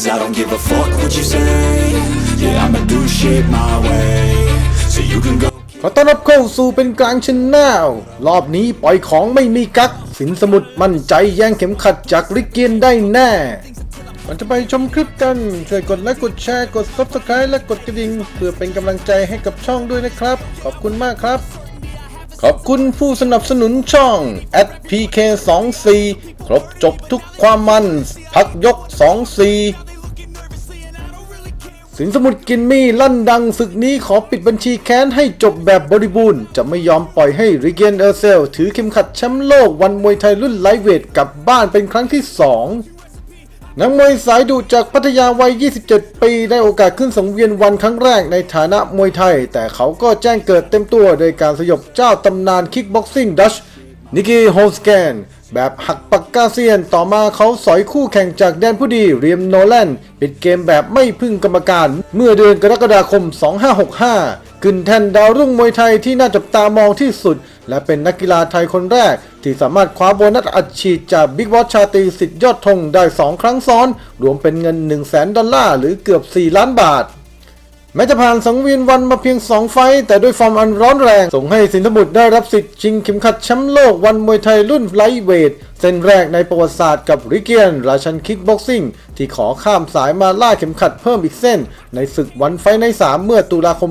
Cause I don't give a fuck what you say Yeah, I'ma do shit my way So you can go ขอต้อนรับเข้าสู่เป็นกลางชนแนลรอบนี้ปล่อยของไม่มีกัก สินสมุดมั่นใจแย่งเข็มขัดจากริกเกียนได้แน่ก่อนจะไปชมคลิปกัน ช่วยกดไลค์กดแชร์กด Subscribe และกดกระดิ่งเพื่อเป็นกำลังใจให้กับช่องด้วยนะครับ ขอบคุณมากครับ ขอบคุณผู้สนับสนุนช่อง @pk24 ครบจบทุกความมัน พักยก 24 สินสมุดกินมี่ลั่นดังศึกนี้ขอปิดบัญชีแค้นให้จบแบบบริบูรณ์ จะไม่ยอมปล่อยให้ริเกนเออร์เซล ถือเข็มขัดแชมป์โลกวันมวยไทยรุ่นไลท์เวทกลับบ้านเป็นครั้งที่ 2 นักมวยสายดุจากพัทยาวัย 27 ปีได้โอกาสขึ้นสังเวียนวันครั้งแรกในฐานะมวยไทย แต่เขาก็แจ้งเกิดเต็มตัวโดยการสยบเจ้าตำนานคิกบ็อกซิ่งดัชนิกกี้โฮสแกน แบบหักปากกาเซียนต่อมาเขาสอยคู่แข่งจากแดนผู้ดีเรียมโนแลนปิดเกมแบบไม่พึ่งกรรมการ เมื่อเดือนกรกฎาคม 2565 ขึ้นแท่นดาวรุ่งมวยไทยที่น่าจับตามองที่สุด และเป็นนักกีฬาไทยคนแรก ที่สามารถคว้าโบนัสอัดฉีดจากบิ๊กบอสชาตีสิทธิ์ยอดธงได้ 2 ครั้งซ้อน รวมเป็นเงิน 1 0 0 0 0แดอลลาร์หรือเกือบ 4 ล้านบาท แม้จะผ่านสังเวียนวันมาเพียง 2 ไฟแต่ด้วยฟอร์มอันร้อนแรง ส่งให้สินธบุตรได้รับสิทธิ์ชิงเข็มขัดแชมป์โลกวันมวยไทยรุ่นไลท์เวทเส้นแรกในประวัติศาสตร์กับริเกียน ราชันคิกบ็อกซิ่ง ที่ขอข้ามสายมาล่าเข็มขัดเพิ่มอีกเส้น ในศึกวันไฟใน 3 เมื่อตุลาคม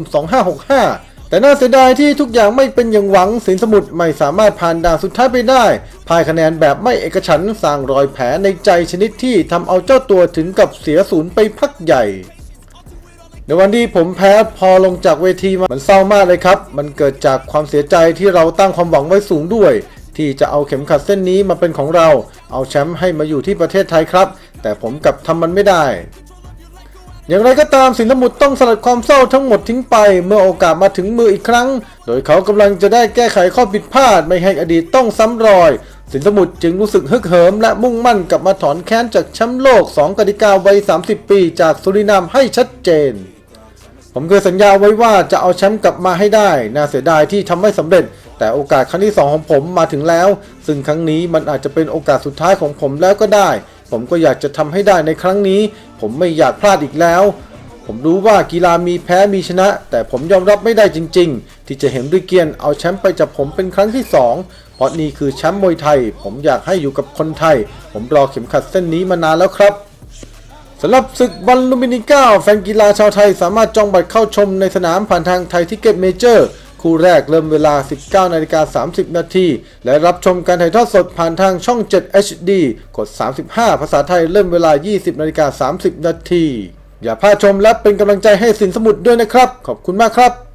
2565แต่น่าเสียดายที่ทุกอย่างไม่เป็นอย่างหวังสินสมุทรไม่สามารถผ่านด่านสุดท้ายไปได้พ่ายคะแนนแบบไม่เอกฉันสร้างรอยแผลในใจชนิดที่ทำเอาเจ้าตัวถึงกับเสียศูนย์ไปพักใหญ่ ในวันที่ผมแพ้พอลงจากเวทีมามันเศร้ามากเลยครับ มันเกิดจากความเสียใจที่เราตั้งความหวังไว้สูงด้วย ที่จะเอาเข็มขัดเส้นนี้มาเป็นของเรา เอาแชมป์ให้มาอยู่ที่ประเทศไทยครับ แต่ผมกลับทำมันไม่ได้ อย่างไรก็ตามสินธมุตต้องสลัดความเศร้าทั้งหมดทิ้งไป เมื่อโอกาสมาถึงมืออีกครั้ง โดยเขากำลังจะได้แก้ไขข้อผิดพลาดไม่ให้อดีตต้องซ้ำรอย สินสมุทรจึงรู้สึกฮึกเหิม และมุ่งมั่นกลับมาถอนแค้นจากแชมป์โลก 2กติกาวัย 30 ปี จากสุรินามให้ชัดเจน ผมเคยสัญญาไว้ว่าจะเอาแชมป์กลับมาให้ได้ น่าเสียดายที่ทำไม่สำเร็จ แต่โอกาสครั้งที่ 2 ของผมมาถึงแล้ว ซึ่งครั้งนี้มันอาจจะเป็นโอกาสสุดท้ายของผมแล้วก็ได้ ผมก็อยากจะทำให้ได้ในครั้งนี้ ผมไม่อยากพลาดอีกแล้ว ผมรู้ว่ากีฬามีแพ้มีชนะ แต่ผมยอมรับไม่ได้จริง ๆ ที่จะเห็นริเกียนเอาแชมป์ไปจากผมเป็นครั้งที่ 2 เพราะนี่คือแชมป์มวยไทย ผมอยากให้อยู่กับคนไทย ผมรอเข็มขัดเส้นนี้มานานแล้วครับ สำหรับศึกวันลูมินิก้าแฟนกีฬาชาวไทยสามารถจองบัตรเข้าชมในสนามผ่านทางไทยทิเก็ตเมเจอร์คู่แรกเริ่มเวลา 19นาฬิกา30 นาที และรับชมการถ่ายทอดสดผ่านทางช่อง 7 HD กด 35 ภาษาไทยเริ่มเวลา 20นาฬิกา30 นาที อย่าพลาดชมและเป็นกำลังใจให้สินสมุทรด้วยนะครับ ขอบคุณมากครับ